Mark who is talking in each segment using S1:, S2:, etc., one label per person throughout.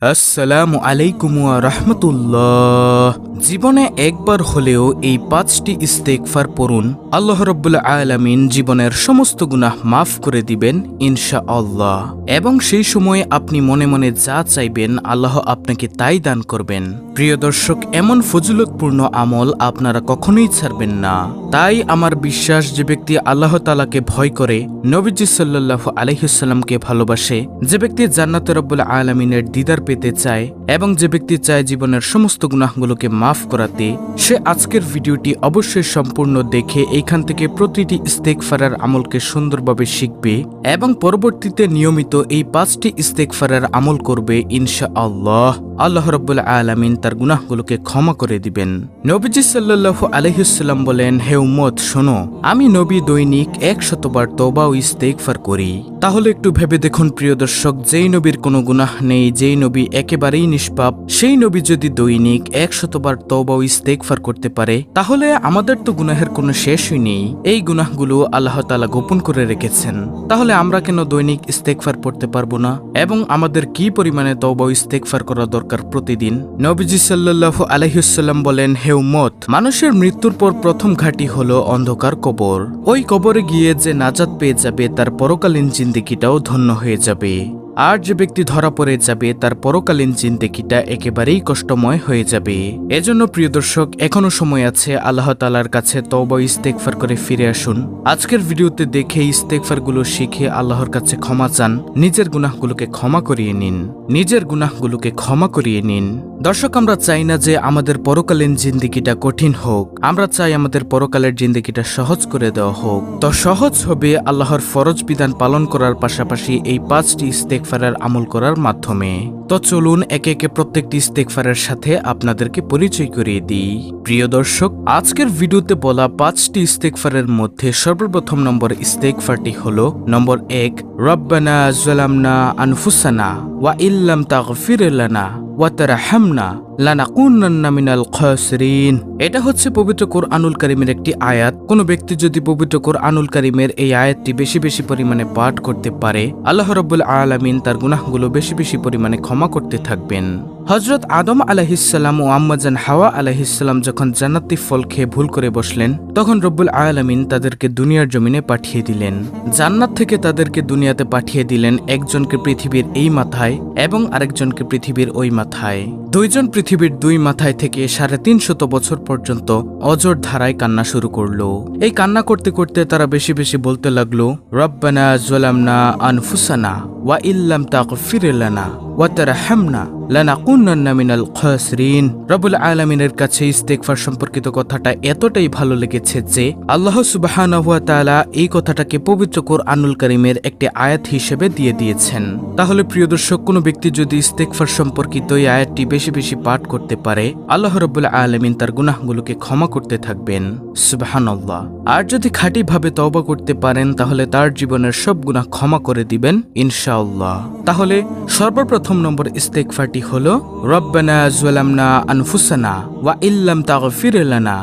S1: আসসালামু আলাইকুম রাহমাতুল্লাহ। জীবনে একবার হলেও এই পাঁচটি ইস্তেকফার পড়ুন। আল্লাহ রব্বুল আলামিন জীবনের সমস্ত গুনাহ মাফ করে দিবেন ইনশা আল্লাহ এবং সেই সময় আপনি মনে মনে যা চাইবেন, আল্লাহ আপনাকে তাই দান করবেন। প্রিয় দর্শক, এমন ফজিলতপূর্ণ আমল আপনারা কখনোই ছাড়বেন না। তাই আমার বিশ্বাস, যে ব্যক্তি আল্লাহ তালাকে ভয় করে, নবীজি সাল্লাহ আলহিসাল্লামকে ভালোবাসে, যে ব্যক্তি জান্নাতে রব্বুল আলমিনের দিদার পেতে চায়। এবং যে ব্যক্তি চায় জীবনের সমস্ত গুনাহগুলোকে মাফ করাতে, সে আজকের ভিডিওটি অবশ্যই সম্পূর্ণ দেখে এইখান থেকে প্রতিটি ইস্তেকফারার আমলকে সুন্দরভাবে শিখবে এবং পরবর্তীতে নিয়মিত এই পাঁচটি ইস্তেকফারার আমল করবে ইনশা আল্লাহ আল্লাহ রব্বুল আলমিন তার গুনাহগুলোকে ক্ষমা করে দিবেন। নবীজি সাল্লাহ আলহিসাল্লাম বলেন, হে উম্মত, শোনো, আমি নবী দৈনিক এক শতবার তবা ও ইস্তেকফার করি। তাহলে একটু ভেবে দেখুন প্রিয় দর্শক, যেই নবীর কোনো গুনাহ নেই, যেই নবী একেবারেই নিষ্পাপ সেই নবী যদি দৈনিক এক শতবার তবা ও ইস্তেকফার করতে পারে, তাহলে আমাদের তো গুনাহের কোনো শেষই নেই। এই গুনাহগুলো আল্লাহ তালা গোপন করে রেখেছেন। তাহলে আমরা কেন দৈনিক ইস্তেকফার পড়তে পারব না? এবং আমাদের কি পরিমাণে তবা ও ইস্তেকফার করা দরকার প্রতিদিন? নবীজি সাল্লাহ আলহিসাল্লাম বলেন, হে উম্মত, মানুষের মৃত্যুর পর প্রথম ঘাঁটি হলো অন্ধকার কবর। ওই কবরে গিয়ে যে নাজাত পেয়ে যাবে, তার পরকালীন জিন্দিগিটাও ধন্য হয়ে যাবে। আর যে ব্যক্তি ধরা পড়ে যাবে, তার পরকালীন জিন্দেগিটা একেবারেই কষ্টময় হয়ে যাবে। এজন্য প্রিয় দর্শক, এখনও সময় আছে, আল্লাহ তালার কাছে তব ইস্তেকফার করে ফিরে আসুন। আজকের ভিডিওতে দেখে ইস্তেকফারগুলো শিখে আল্লাহর কাছে ক্ষমা চান, নিজের গুনাহগুলোকে ক্ষমা করিয়ে নিন। নিজের গুনাহগুলোকে ক্ষমা করিয়ে নিন। দর্শক, আমরা চাই না যে আমাদের পরকালীন জিন্দিগিটা কঠিন হোক, আমরা চাই আমাদের পরকালের জিন্দিগিটা সহজ করে দেওয়া হোক। তো সহজ হবে আল্লাহর ফরজ বিধান পালন করার পাশাপাশি এই পাঁচটি ইস্তেকফারের আমল করার মাধ্যমে। তো চলুন একে একে প্রত্যেকটি ইস্তেকফারের সাথে আপনাদেরকে পরিচয় করিয়ে দিই। প্রিয় দর্শক, আজকের ভিডিওতে বলা পাঁচটি ইস্তেকফারের মধ্যে সর্বপ্রথম নম্বর ইস্তেকফারটি হল নম্বর এক, রব্বানা জালামনা আনফুসানা ওয়া ইল্লাম তাগফির লানা। ওয়াতারাহামনা লানাকুন্নান্না মিনাল খসরিন। এটা হচ্ছে পবিত্র কোরআনুল কারিমের একটি আয়াত। কোনো ব্যক্তি যদি পবিত্র কোরআনুল কারিমের এই আয়াতটি বেশি বেশি পরিমাণে পাঠ করতে পারে, আল্লাহ রব্বুল আলামিন তার গুনাহগুলো বেশি বেশি পরিমাণে ক্ষমা করতে থাকবেন। হজরত আদম আলাহিসাল্লাম ও আম্মাজান হাওয়া আলাহিসাল্লাম যখন জান্নাতি ফল খেয়ে ভুল করে বসলেন, তখন রব্বুল আলামিন তাদেরকে দুনিয়ার জমিনে পাঠিয়ে দিলেন। জান্নাত থেকে তাদেরকে দুনিয়াতে পাঠিয়ে দিলেন একজনকে পৃথিবীর এই মাথায় এবং আরেকজনকে পৃথিবীর ওই মাথায়। দুইজন পৃথিবীর দুই মাথায় থেকে সাড়ে তিনশত বছর পর্যন্ত অজর ধারায় কান্না শুরু করল। এই কান্না করতে করতে তারা বেশি বেশি বলতে লাগল, রব্বানা জলামনা আনফুসানা ওয়া ইল্লাম তাগফির লানা ওয়া তারহামনা লানাকুন্নান্না মিনাল খাসরিন। রব্বুল আলামিনের কাছে ইস্তেগফার সম্পর্কিত কথাটা এতটাই ভালো লেগেছে যে, আল্লাহ সুবহানাহু ওয়া এই কথাটাকে পবিত্র কোরআনুল কারীমের একটি আয়াত হিসেবে দিয়ে দিয়েছেন। তাহলে প্রিয় দর্শক, কোনো ব্যক্তি যদি ইস্তেগফার সম্পর্কিত এই আয়াতটি বেশি বেশি পাঠ করতে পারে, আল্লাহ রব্বুল আলামিন তার গুনাহগুলোকে ক্ষমা করতে থাকবেন। সুবহানাল্লাহ। আর যদি খাঁটিভাবে তওবা করতে পারেন, তাহলে তার জীবনের সব গুনাহ ক্ষমা করে দিবেন, ইনশাআল্লাহ। তাহলে সর্বপ্রথম নম্বর ইস্তেগফারটি হলো রব্বানা জালামনা আনফুসানা ওয়া ইল্লাম তাগফির লানা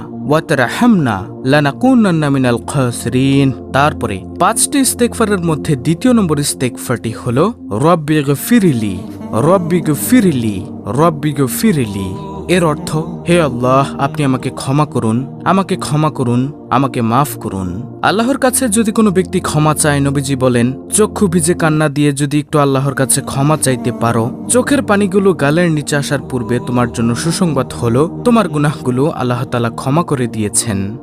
S1: তারপরে পাঁচটি ইস্তেগফারের মধ্যে দ্বিতীয় নম্বর ইস্তেগফারটি হলো, রব্বি গফিরিলি রব্বি গফিরিলি রব্বি গফিরিলি। এর অর্থ, হে আল্লাহ, আপনি আমাকে ক্ষমা করুন, আমাকে ক্ষমা করুন। আমাকে মাফ করুন। আল্লাহর কাছে যদি কোনো ব্যক্তি ক্ষমা চায়, নবীজি বলেন, চক্ষু ভিজে কান্না দিয়ে যদি একটু আল্লাহর কাছে ক্ষমা চাইতে পারো, চোখের পানিগুলো গালের নিচে আসার পূর্বে তোমার জন্য সুসংবাদ হলো, তোমার গুনাহগুলো আল্লাহ তালা ক্ষমা করে দিয়েছেন।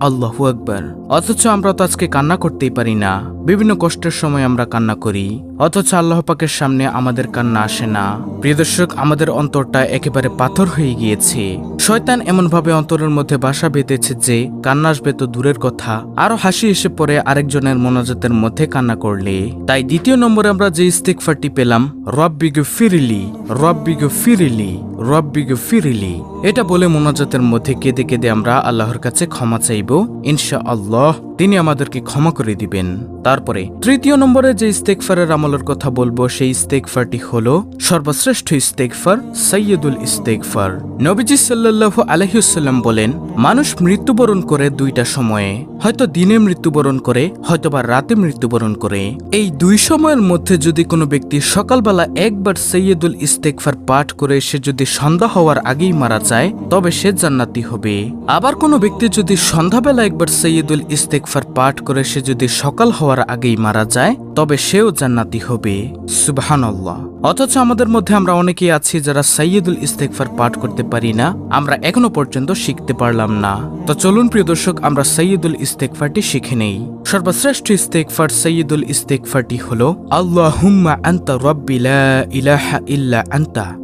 S1: আল্লাহ আকবার। অথচ আমরা তো আজকে কান্না করতেই পারি না। বিভিন্ন কষ্টের সময় আমরা কান্না করি। অথচ আল্লাহ পাকের সামনে আমাদের কান্না আসে না। প্রিয় দর্শক, আমাদের অন্তরটা একেবারে পাথর হয়ে গিয়েছে। শয়তান এমনভাবে অন্তরের মধ্যে বাসা বেঁধেছে যে কান্না আসবে তো দূরের কথা। আরও হাসি এসে পড়ে আরেকজনের মোনাজাতের মধ্যে কান্না করলে। তাই দ্বিতীয় নম্বরে আমরা যে ইস্তিকফারটি পেলাম রব্বিগু ফিরিলি রব্বিগু ফিরিলি রব্বিগু ফিরিলি এটা বলে মোনাজাতের মধ্যে কেঁদে কেঁদে আমরা আল্লাহর কাছে ক্ষমা চাইব। ইনশা আল্লাহ তিনি আমাদেরকে ক্ষমা করে দিবেন। তারপরে তৃতীয় নম্বরে যে ইস্তেকফারের আমলের কথা বলব, সেই ইস্তেকফারটি হলো সর্বশ্রেষ্ঠ ইস্তেকফার সৈয়দুল ইস্তেকফার নবীজি সাল্লাল্লাহু আলহিউসাল্লাম বলেন, মানুষ মৃত্যু মৃত্যুবরণ করে দুইটা সময়ে, হয়তো দিনে মৃত্যুবরণ করে, হয়তোবা রাতে মৃত্যুবরণ করে। এই দুই সময়ের মধ্যে যদি কোনো ব্যক্তি সকালবেলা একবার সৈয়দুল ইস্তেকফার পাঠ করে সে যদি সন্ধ্যা হওয়ার আগেই মারা যায়, তবে সে জান্নাতি হবে। আবার কোনো ব্যক্তি যদি সন্ধ্যাবেলা একবার সৈয়দুল ইস্তেকফার পাঠ করে সে যদি সকাল হওয়ার আগেই মারা যায় তবে সেও জান্নাতি হবে। সুবহানাল্লাহ। অথচ আমাদের মধ্যে আমরা অনেকেই আছি যারা সাইয়দুল ইস্তেকফার পাঠ করতে পারি না, আমরা এখনও পর্যন্ত শিখতে পারলাম না। তো চলুন প্রিয় দর্শক, আমরা সৈয়দুল ইস্তেকফারটি শিখে নেই। সর্বশ্রেষ্ঠ ইস্তেকফার সৈয়দুল ইস্তেকফারটি হল আল্লাহ হুম্মা আন্তা লা ইলাহা ইল্লা আনতা।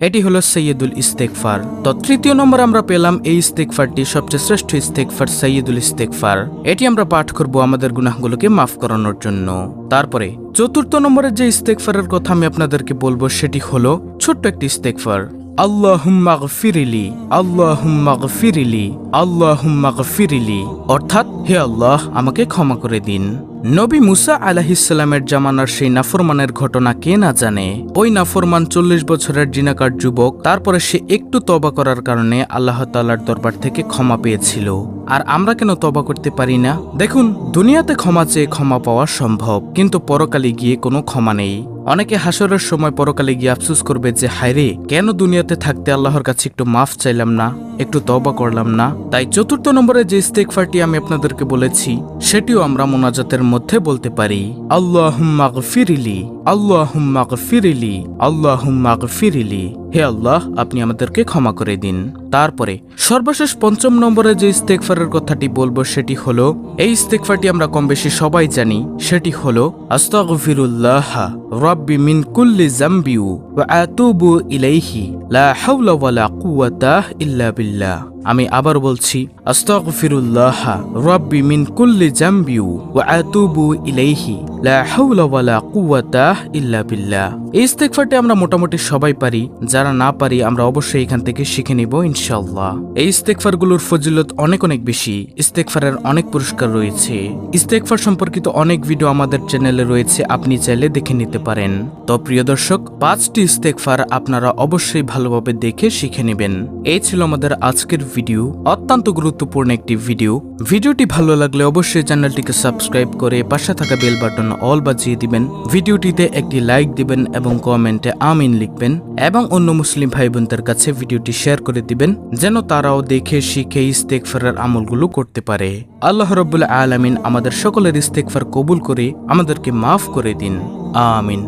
S1: এটি হলো সৈয়দুল ইস্তেকফার তো তৃতীয় নম্বর আমরা পেলাম এই ইস্তেকফারটি সবচেয়ে শ্রেষ্ঠ ইস্তেকফার সৈয়দুল ইস্তেকফার এটি আমরা পাঠ করব আমাদের গুনাহগুলোকে মাফ করানোর জন্য। তারপরে চতুর্থ নম্বরের যে ইস্তেকফারের কথা আমি আপনাদেরকে বলব সেটি হলো ছোট্ট একটি ইস্তেকফার আল্লাহুম্মা গফিরিলি আল্লাহুম্মা গফিরিলি আল্লাহুম্মা গফিরিলি। অর্থাৎ, হে আল্লাহ, আমাকে ক্ষমা করে দিন। নবী মুসা আলাহিসাল্লামের জামানার সেই নাফরমানের ঘটনা কে না জানে? ওই নাফরমান চল্লিশ বছরের জিনাকার যুবক, তারপরে সে একটু তবা করার কারণে আল্লাহ তাল্লার দরবার থেকে ক্ষমা পেয়েছিল। আর আমরা কেন তবা করতে পারি না? দেখুন, দুনিয়াতে ক্ষমা চেয়ে ক্ষমা পাওয়া সম্ভব, কিন্তু পরকালে গিয়ে কোনো ক্ষমা নেই। অনেকে হাসরের সময় পরকালে গিয়ে আফসুস করবে যে, হায়রে, কেন দুনিয়াতে থাকতে আল্লাহর কাছে একটু মাফ চাইলাম না? একটু তবা করলাম না? তাই চতুর্থ নম্বরে যে ইস্তেকফারটি আমি আপনাদেরকে বলেছি, সেটিও আমরা মোনাজাতের মধ্যে বলতে পারি। আল্লাহুম্মা গফিরিলি আল্লাহুম্মা গফিরিলি। আল্লাহুম্মা গফিরিলি হে আল্লাহ, আপনি আমাদেরকে ক্ষমা করে দিন। তারপরে, সর্বশেষ পঞ্চম নম্বরে যে ইস্তেকফারের কথাটি বলব সেটি হলো, এই ইস্তেকফারটি আমরা কম বেশি সবাই জানি, সেটি হলো, আস্তাগফিরুল্লাহ, রব্বি মিন কুল্লি জাম্বিউ ওয়া আতুবু ইলাইহি, লা হাওলা ওয়ালা কুওয়াতা ইল্লা বিল্লাহ। আমি আবার বলছি মিন কুল্লি আতুবু ইল্লা বিল্লাহ। এই আমরা মোটামুটি সবাই পারি, যারা না পারি আমরা অবশ্যই এখান থেকে শিখে নিব ইনশাআল্লাহ। এই ইস্তেগফারগুলোর ফজিলত অনেক অনেক বেশি, ইস্তেগফারের অনেক পুরস্কার রয়েছে। ইস্তেগফার সম্পর্কিত অনেক ভিডিও আমাদের চ্যানেলে রয়েছে, আপনি চাইলে দেখে নিতে পারেন। তো প্রিয় দর্শক, পাঁচটি ইস্তেগফার আপনারা অবশ্যই ভালোভাবে দেখে শিখে নেবেন। এই ছিল আমাদের আজকের ভিডিও অত্যন্ত গুরুত্বপূর্ণ একটি ভিডিও ভিডিওটি ভালো লাগলে অবশ্যই চ্যানেলটিকে সাবস্ক্রাইব করে পাশে থাকা বেল বাটন অল বাজিয়ে দিবেন। ভিডিওটিতে একটি লাইক দিবেন এবং কমেন্টে আমিন লিখবেন এবং অন্য মুসলিম ভাই বোনদের কাছে ভিডিওটি শেয়ার করে দিবেন, যেন তারাও দেখে, শিখে ইস্তেকফারের আমলগুলো করতে পারে। আল্লাহ রব্বুল আলামিন আমাদের সকলের ইস্তেকফার কবুল করে আমাদেরকে মাফ করে দিন। আমিন।